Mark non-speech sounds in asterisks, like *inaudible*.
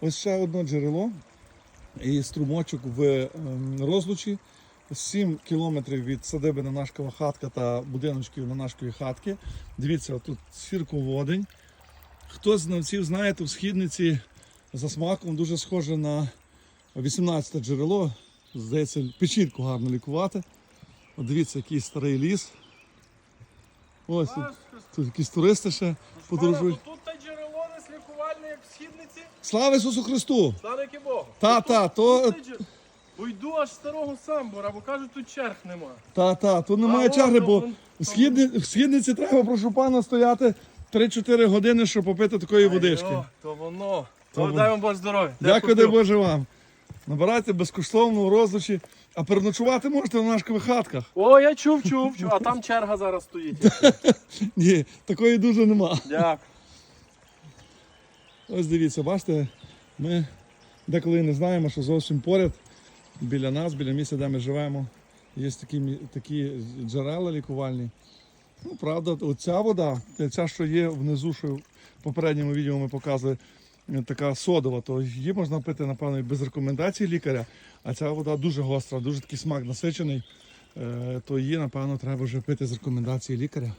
Ось ще одне джерело і струмочок в ем, розлучі. 7 кілометрів від садиби Нанашкова хатка та будиночків на Нанашкові хатки. Дивіться, тут сірководень. Хто з знавців знає, то в східниці за смаком дуже схоже на 18 джерело. Здається, печінку гарно лікувати. От дивіться, який старий ліс. Ось тут, тут якісь туристи ще подорожують. Тут та джерело не лікувальне, як в східниці. Слава Ісусу Христу! Слава Богу. Та, та, то, джер- Уйду аж старого самбора, бо кажуть, тут черг нема. та, та, тут немає А, черги, о, бо в, східни, в східниці треба, прошу пана, стояти 3-4 години, щоб попити такої водички. Айо, то воно. То воно. дай вам Боже здоров'я. Дякую, дай Боже вам. Набирайте безкоштовно у розлучі, а переночувати можете в наших хатках. О, я чув, чув, чув. А там черга зараз стоїть. *laughs* Ні, такої дуже нема. Дякую. Ось дивіться, бачите, ми деколи не знаємо, що зовсім поряд біля нас, біля місця, де ми живемо, є такі, такі джерела лікувальні. Ну, правда, оця вода, ця, що є внизу, що в попередньому відео ми показували, е, така содова, то її можна пити, напевно, без рекомендацій лікаря. А ця вода дуже гостра, дуже такий смак насичений. Е, То її, напевно, треба вже пити з рекомендації лікаря.